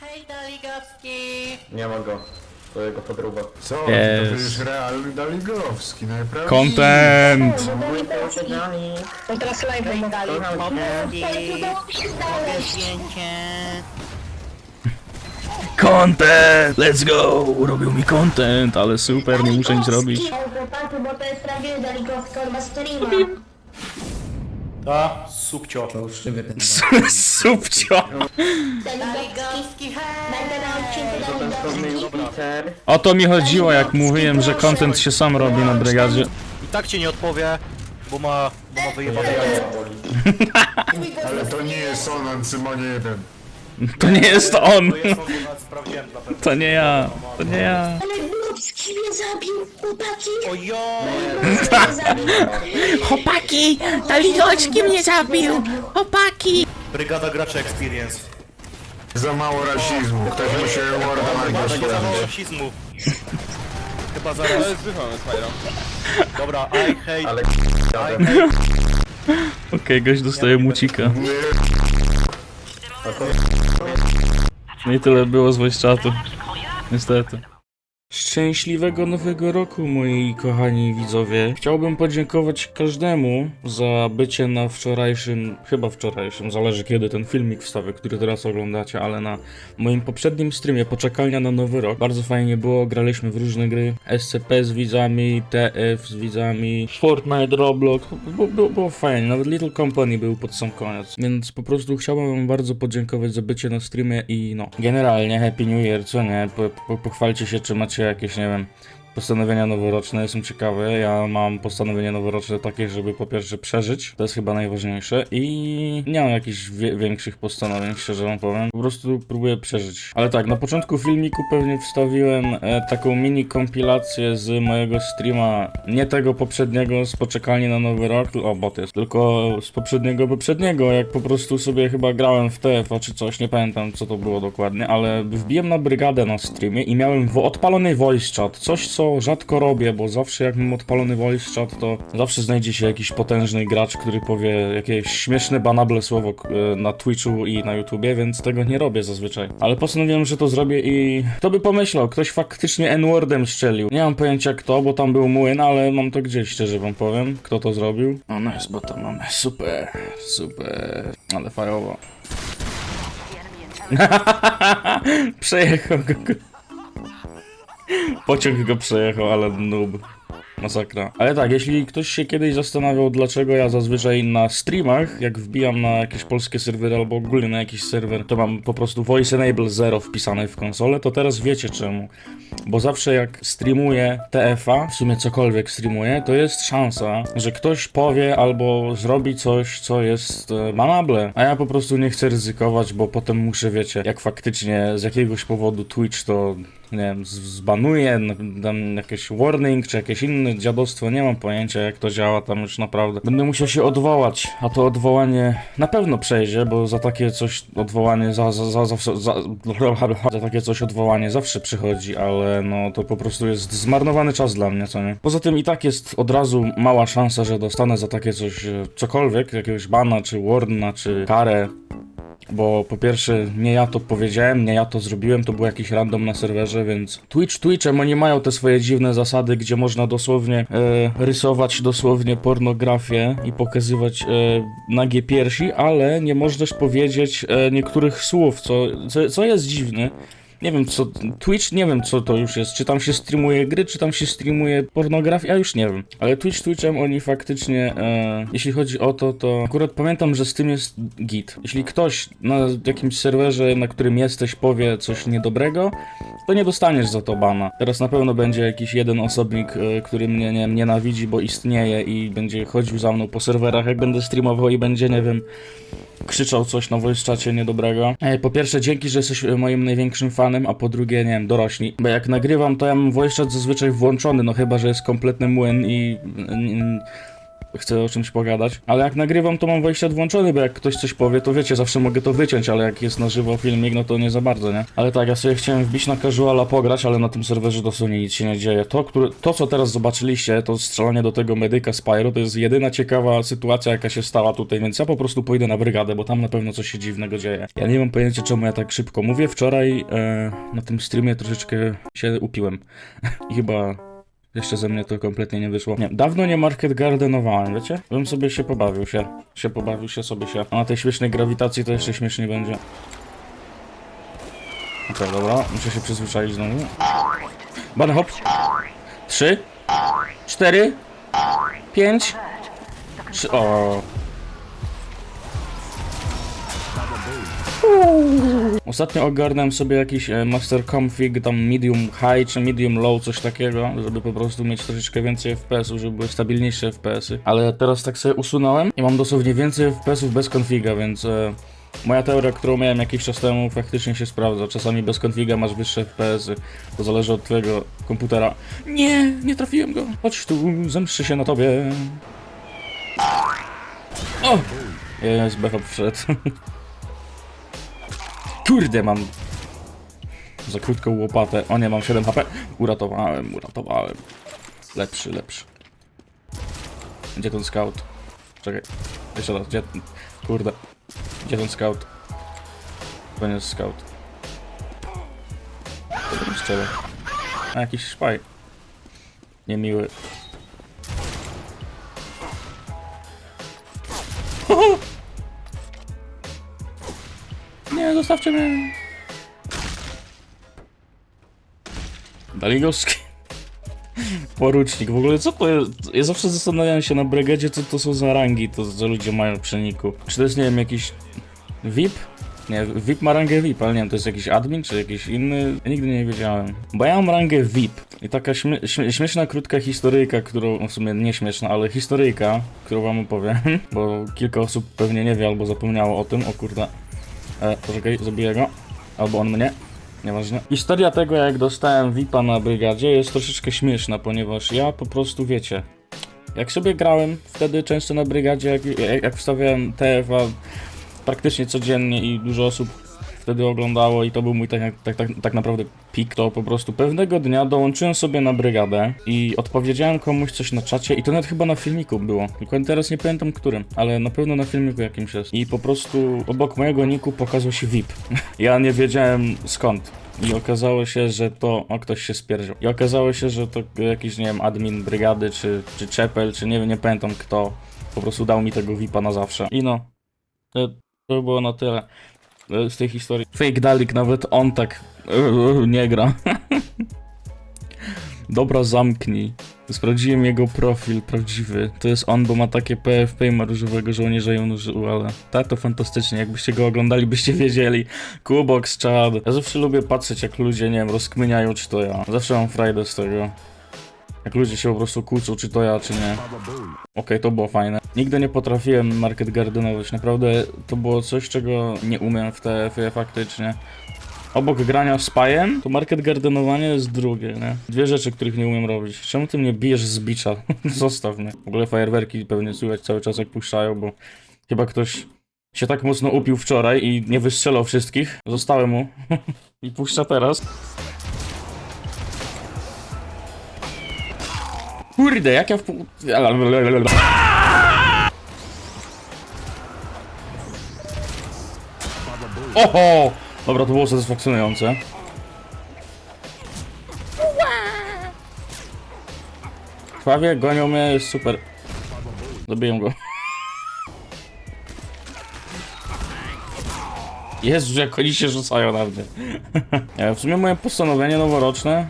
Hej, Daligowski! Nie ma go. To jego podróba. Co? To Jest. przecież realny Daligowski, najprawdziwy. Content! On teraz live Hej, ma. Daligowski! Udało mi się Mogę znaleźć. zdjęcie! Content! Let's go! Robił mi content, ale super, nie muszę nic robić. Chłopaki, bo to jest prawdziwy Daligowski, on ma streama. Ta, subcio. Subcio! Daligowski, Daligowski, hej! będę na odcinku Daligowski. Peter. O to mi chodziło, jak mówiłem, że content się sam robi na brygadzie. I tak ci nie odpowie, bo ma, bo ma wyjebane jaja. Ale to nie jest on, Ancymonie 1. To nie jest on! To jest on, bo nawet sprawdziłem dla pewności. To nie ja, to nie ja. Daligowski mnie zabił, chłopaki. Ojo! Mnie zabił. Chłopaki! Daligowski mnie zabił! Chłopaki! Brygada Graczy Experience. Za mało rasizmu, ktoś musi Warda na Będzie za mało sprawdzić. rasizmu. Chyba zaraz. Dobra, I hate, Ale I hate. Okej, gość dostaje mucika. No i tyle było z voice chatu. Niestety. Szczęśliwego nowego roku, moi kochani widzowie. Chciałbym podziękować każdemu za bycie na wczorajszym, chyba wczorajszym, zależy kiedy ten filmik wstawię, który teraz oglądacie, ale na moim poprzednim streamie Poczekalnia na Nowy Rok. Bardzo fajnie było, graliśmy w różne gry. SCP z widzami, TF z widzami, Fortnite, Roblox. Było, było, było fajnie, nawet Little Company był pod sam koniec. Więc po prostu chciałbym wam bardzo podziękować za bycie na streamie i no, generalnie Happy New Year, co nie? Po, po, pochwalcie się, czy macie jakieś, nie wiem, postanowienia noworoczne, jestem ciekawy. Ja mam postanowienie noworoczne takie, żeby po pierwsze przeżyć, to jest chyba najważniejsze i nie mam jakichś większych postanowień, szczerze wam powiem. Po prostu próbuję przeżyć. Ale tak, na początku filmiku pewnie wstawiłem e, taką mini kompilację z mojego streama, nie tego poprzedniego z poczekalni na nowy rok, o bot jest, tylko z poprzedniego poprzedniego, jak po prostu sobie chyba grałem w TF czy coś, nie pamiętam co to było dokładnie, ale wbiłem na brygadę na streamie i miałem w odpalony voice chat, coś co rzadko robię, bo zawsze jak mam odpalony voice chat, to zawsze znajdzie się jakiś potężny gracz, który powie jakieś śmieszne, banable słowo e, na Twitchu i na YouTubie, więc tego nie robię zazwyczaj. Ale postanowiłem, że to zrobię i kto by pomyślał, ktoś faktycznie N-wordem strzelił. Nie mam pojęcia kto, bo tam był młyn, ale mam to gdzieś, szczerze wam powiem, kto to zrobił. O jest, bo to mamy. Super, super, ale fajowo. Przejechał go. Pociąg go przejechał, ale noob. Masakra. Ale tak, jeśli ktoś się kiedyś zastanawiał, dlaczego ja zazwyczaj na streamach, jak wbijam na jakieś polskie serwery albo ogólnie na jakiś serwer, to mam po prostu Voice Enable 0 wpisane w konsolę, to teraz wiecie czemu. Bo zawsze jak streamuję TF-a, w sumie cokolwiek streamuję, to jest szansa, że ktoś powie albo zrobi coś, co jest e, banable. A ja po prostu nie chcę ryzykować, bo potem muszę, wiecie, jak faktycznie z jakiegoś powodu Twitch to nie wiem, zbanuje, dam jakieś warning, czy jakieś inne dziadostwo, nie mam pojęcia jak to działa tam już naprawdę. Będę musiał się odwołać, a to odwołanie na pewno przejdzie, bo za takie coś odwołanie, za, za, za, zawsze, za, za takie coś odwołanie zawsze przychodzi, ale no to po prostu jest zmarnowany czas dla mnie, co nie? Poza tym i tak jest od razu mała szansa, że dostanę za takie coś e, cokolwiek, jakiegoś bana, czy warna, czy karę, bo po pierwsze, nie ja to powiedziałem, nie ja to zrobiłem, to był jakiś random na serwerze, więc Twitch Twitchem oni mają te swoje dziwne zasady, gdzie można dosłownie e, rysować dosłownie pornografię i pokazywać e, nagie piersi, ale nie możesz powiedzieć e, niektórych słów, co, co, co jest dziwne. Nie wiem co, Twitch, nie wiem co to już jest, czy tam się streamuje gry, czy tam się streamuje pornografię, ja już nie wiem. Ale Twitch Twitchem oni faktycznie, e, jeśli chodzi o to, to akurat pamiętam, że z tym jest git. Jeśli ktoś na jakimś serwerze, na którym jesteś powie coś niedobrego, to nie dostaniesz za to bana. Teraz na pewno będzie jakiś jeden osobnik, e, który mnie nie, nienawidzi, bo istnieje i będzie chodził za mną po serwerach, jak będę streamował i będzie, nie wiem, krzyczał coś na voice czacie niedobrego. E, Po pierwsze, dzięki, że jesteś e, moim największym fanem, a po drugie, nie wiem, dorośli. Bo jak nagrywam, to ja mam voice chat zazwyczaj włączony, no chyba, że jest kompletny młyn i... chcę o czymś pogadać. Ale jak nagrywam, to mam wejście włączone, bo jak ktoś coś powie, to wiecie, zawsze mogę to wyciąć, ale jak jest na żywo filmik, no to nie za bardzo, nie? Ale tak, ja sobie chciałem wbić na casuala pograć, ale na tym serwerze dosłownie nic się nie dzieje. To, które, to co teraz zobaczyliście, to strzelanie do tego medyka Spyro, to jest jedyna ciekawa sytuacja, jaka się stała tutaj, więc ja po prostu pójdę na brygadę, bo tam na pewno coś się dziwnego dzieje. Ja nie mam pojęcia, czemu ja tak szybko mówię. Wczoraj e, na tym streamie troszeczkę się upiłem. I chyba jeszcze ze mnie to kompletnie nie wyszło. Nie, dawno nie market gardenowałem, wiecie? Bym sobie się pobawił się. Się pobawił się sobie się. A na tej śmiesznej grawitacji to jeszcze śmieszniej będzie. Okej, dobra, muszę się przyzwyczaić znowu. Bany hop. Trzy. Cztery. Pięć. Trzy. O. Ostatnio ogarnąłem sobie jakiś e, master config, tam medium high czy medium low, coś takiego, żeby po prostu mieć troszeczkę więcej FPS-ów, żeby były stabilniejsze FPS-y. Ale teraz tak sobie usunąłem i mam dosłownie więcej FPS-ów bez konfiga, więc e, moja teoria, którą miałem jakiś czas temu, faktycznie się sprawdza. Czasami bez konfiga masz wyższe FPS-y, to zależy od twojego komputera. Nie, nie trafiłem go. Chodź tu, zemszczę się na tobie. O! Jest, backup wszedł. Kurde, mam za krótką łopatę. O nie, mam 7 HP. Uratowałem, uratowałem. Lepszy, lepszy. Gdzie ten scout? Czekaj. Jeszcze raz, gdzie... Kurde. Gdzie ten scout? To nie jest scout. To. A, jakiś szpaj. Niemiły. Zostawcie mnie. Daligowski. Porucznik, w ogóle co to jest? Ja zawsze zastanawiałem się na Bregadzie, co to są za rangi, to co ludzie mają w przeniku. Czy to jest, nie wiem, jakiś VIP? Nie, VIP ma rangę VIP, ale nie wiem, to jest jakiś admin, czy jakiś inny? Ja nigdy nie wiedziałem. Bo ja mam rangę VIP. I taka śmie śmie śmieszna, krótka historyjka, którą, w sumie nie śmieszna, ale historyjka, którą wam opowiem, bo kilka osób pewnie nie wie albo zapomniało o tym, o kurde. E, poczekaj, zabiję go. Albo on mnie. Nieważne. Historia tego, jak dostałem VIPa na brygadzie, jest troszeczkę śmieszna, ponieważ ja po prostu wiecie. Jak sobie grałem wtedy często na brygadzie, jak, jak, wstawiałem TF-a praktycznie codziennie i dużo osób wtedy oglądało i to był mój tak, tak, tak, tak naprawdę pik, to po prostu pewnego dnia dołączyłem sobie na brygadę i odpowiedziałem komuś coś na czacie i to nawet chyba na filmiku było, tylko teraz nie pamiętam którym, ale na pewno na filmiku jakimś jest. I po prostu obok mojego niku pokazał się VIP. ja nie wiedziałem skąd. I okazało się, że to. O, ktoś się spierdział. I okazało się, że to jakiś, nie wiem, admin brygady, czy, czy czepel, czy nie wiem, nie pamiętam kto. Po prostu dał mi tego VIPa na zawsze. I no. To, to było na tyle z tej historii. Fake Dalik, nawet on tak e, nie gra. Dobra, zamknij. Sprawdziłem jego profil prawdziwy. To jest on, bo ma takie PFP i ma różowego żołnierza i on użył, ale tak to fantastycznie. Jakbyście go oglądali, byście wiedzieli. Kubox, Chad. Ja zawsze lubię patrzeć, jak ludzie, nie wiem, rozkminiają, czy to ja. Zawsze mam frajdę z tego. Jak ludzie się po prostu kłócą, czy to ja, czy nie. Okej, to było fajne. Nigdy nie potrafiłem market gardenować. Naprawdę to było coś, czego nie umiem w TF-ie faktycznie. Obok grania z pajem, to market gardenowanie jest drugie, nie? Dwie rzeczy, których nie umiem robić. Czemu ty mnie bijesz z bicza? Zostaw mnie. W ogóle fajerwerki pewnie słychać cały czas jak puszczają, bo chyba ktoś się tak mocno upił wczoraj i nie wystrzelał wszystkich. Zostały mu. I puszcza teraz. Kurde, jak ja w pół... Oho! Dobra, to było satysfakcjonujące. Krwawie, gonią mnie, jest super. Zabiję go. Jezu, jak oni się rzucają na mnie. Nie, w sumie moje postanowienie noworoczne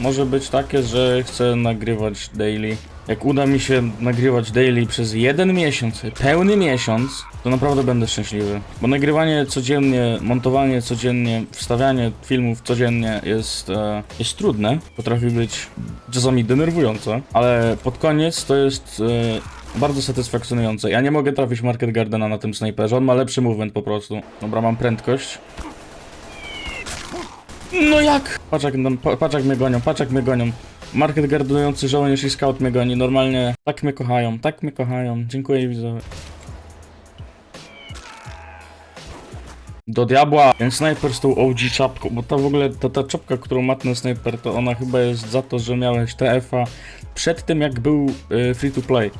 może być takie, że chcę nagrywać daily. Jak uda mi się nagrywać daily przez jeden miesiąc, pełny miesiąc, to naprawdę będę szczęśliwy. Bo nagrywanie codziennie, montowanie codziennie, wstawianie filmów codziennie jest, e, jest trudne. Potrafi być czasami denerwujące, ale pod koniec to jest e, bardzo satysfakcjonujące. Ja nie mogę trafić Market Gardena na tym snajperze, on ma lepszy movement po prostu. Dobra, mam prędkość. No jak? Patrz jak, patrz jak mnie gonią, patrz jak mnie gonią. market gardujący żołnierz i scout mnie goni. Normalnie tak mnie kochają, tak mnie kochają. Dziękuję widzowie. Do diabła! Ten snajper z tą OG czapką, bo ta w ogóle, ta, ta czapka, którą ma ten snajper, to ona chyba jest za to, że miałeś TF-a przed tym jak był y, free to play.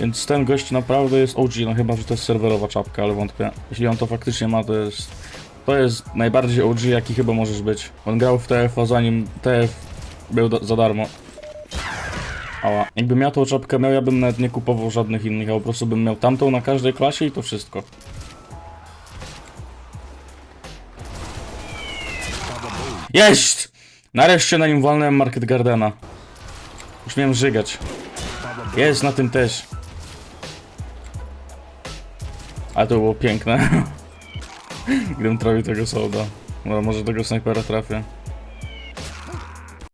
Więc ten gość naprawdę jest OG, no chyba, że to jest serwerowa czapka, ale wątpię. Jeśli on to faktycznie ma, to jest... To jest najbardziej OG, jaki chyba możesz być. On grał w TF-a zanim TF był za darmo. Ała. Jakbym ja tą czapkę miał, ja bym nawet nie kupował żadnych innych, ja po prostu bym miał tamtą na każdej klasie i to wszystko. Jest! Nareszcie na nim walnąłem Market Gardena. Już miałem żygać. Jest na tym też. Ale to było piękne. Gdybym trafił tego solda. No, może tego snajpera trafię.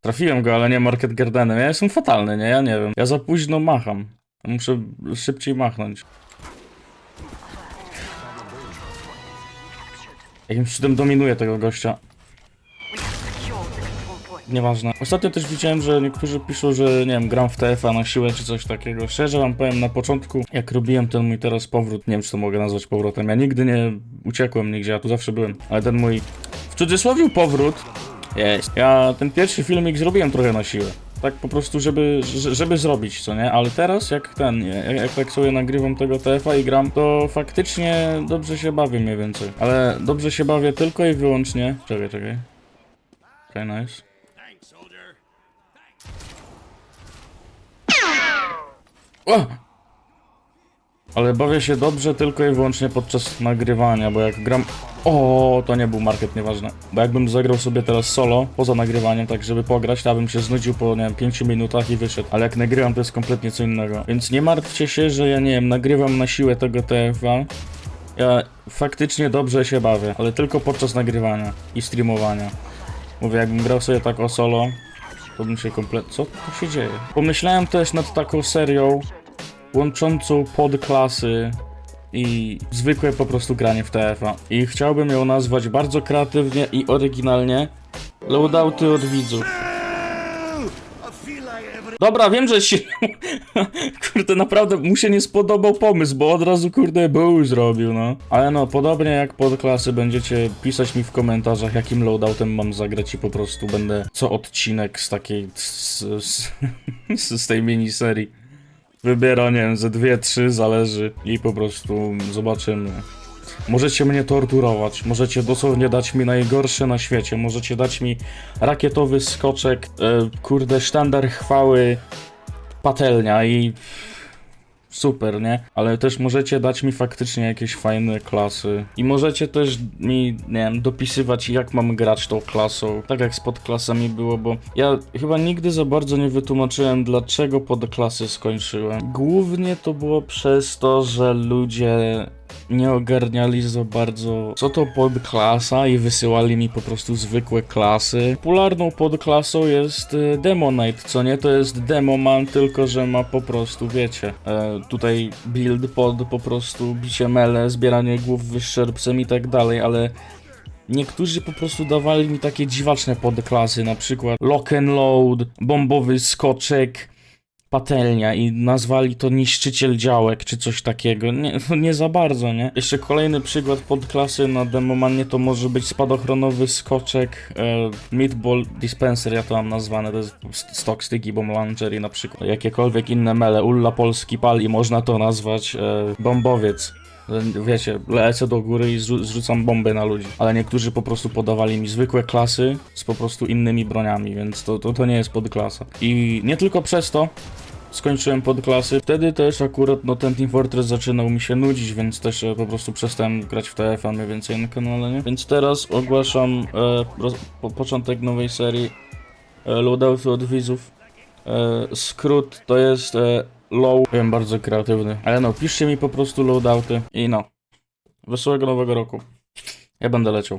Trafiłem go, ale nie Market Gardenem. Ja jestem fatalny, nie? Ja nie wiem. Ja za późno macham. Muszę szybciej machnąć. Jakimś cudem dominuję tego gościa. Nieważne. Ostatnio też widziałem, że niektórzy piszą, że nie wiem, gram w TF-a na siłę czy coś takiego. Szczerze wam powiem, na początku, jak robiłem ten mój teraz powrót, nie wiem czy to mogę nazwać powrotem, ja nigdy nie uciekłem nigdzie, ja tu zawsze byłem, ale ten mój, w cudzysłowie powrót, jest. Ja ten pierwszy filmik zrobiłem trochę na siłę. Tak po prostu, żeby, że- żeby zrobić, co nie? Ale teraz, jak ten, jak, jak tak sobie nagrywam tego TF-a i gram, to faktycznie dobrze się bawię mniej więcej. Ale dobrze się bawię tylko i wyłącznie... Czekaj, czekaj. Okej, nice. O! Ale bawię się dobrze tylko i wyłącznie podczas nagrywania, bo jak gram... O, to nie był market, nieważne. Bo jakbym zagrał sobie teraz solo, poza nagrywaniem, tak żeby pograć, to bym się znudził po, nie wiem, 5 minutach i wyszedł. Ale jak nagrywam, to jest kompletnie co innego. Więc nie martwcie się, że ja, nie wiem, nagrywam na siłę tego TFA. Ja faktycznie dobrze się bawię, ale tylko podczas nagrywania i streamowania. Mówię, jakbym grał sobie tak o solo, to bym się. Co tu się dzieje? Pomyślałem też nad taką serią łączącą podklasy i zwykłe po prostu granie w TF-a. I chciałbym ją nazwać bardzo kreatywnie i oryginalnie Loadouty od widzów. Dobra, wiem, że się... kurde, naprawdę mu się nie spodobał pomysł, bo od razu, kurde, był zrobił, no. Ale no, podobnie jak podklasy będziecie pisać mi w komentarzach, jakim loadoutem mam zagrać i po prostu będę co odcinek z takiej... z, z, z tej miniserii wybierał, nie wiem, ze dwie, trzy, zależy i po prostu zobaczymy. Możecie mnie torturować, możecie dosłownie dać mi najgorsze na świecie, możecie dać mi rakietowy skoczek, e, kurde, sztandar chwały, patelnia i super, nie? Ale też możecie dać mi faktycznie jakieś fajne klasy i możecie też mi, nie wiem, dopisywać jak mam grać tą klasą, tak jak z podklasami było, bo ja chyba nigdy za bardzo nie wytłumaczyłem dlaczego podklasy skończyłem. Głównie to było przez to, że ludzie nie ogarniali za bardzo co to podklasa i wysyłali mi po prostu zwykłe klasy. Popularną podklasą jest y, Demonite, co nie? To jest Demoman, tylko że ma po prostu, wiecie, e, tutaj build pod po prostu bicie mele, zbieranie głów wyszczerpcem i tak dalej, ale Niektórzy po prostu dawali mi takie dziwaczne podklasy, na przykład lock and load, bombowy skoczek, patelnia i nazwali to niszczyciel działek czy coś takiego. Nie, nie za bardzo, nie? Jeszcze kolejny przykład podklasy na Demomanie to może być spadochronowy skoczek e, Meatball Dispenser, ja to mam nazwane, to jest stock sticky bomb launcher i na przykład jakiekolwiek inne mele, ulla polski pal i można to nazwać e, bombowiec. Wiecie, lecę do góry i zrzu- zrzucam bomby na ludzi. Ale niektórzy po prostu podawali mi zwykłe klasy z po prostu innymi broniami, więc to, to, to nie jest podklasa. I nie tylko przez to skończyłem podklasy. Wtedy też akurat no, ten Team Fortress zaczynał mi się nudzić, więc też e, po prostu przestałem grać w TF-a mniej więcej na kanale, nie? Więc teraz ogłaszam e, początek nowej serii e, loadoutu od widzów. E, skrót to jest e, low. Byłem bardzo kreatywny. Ale no, piszcie mi po prostu loadouty i no. Wesołego nowego roku. Ja będę leciał.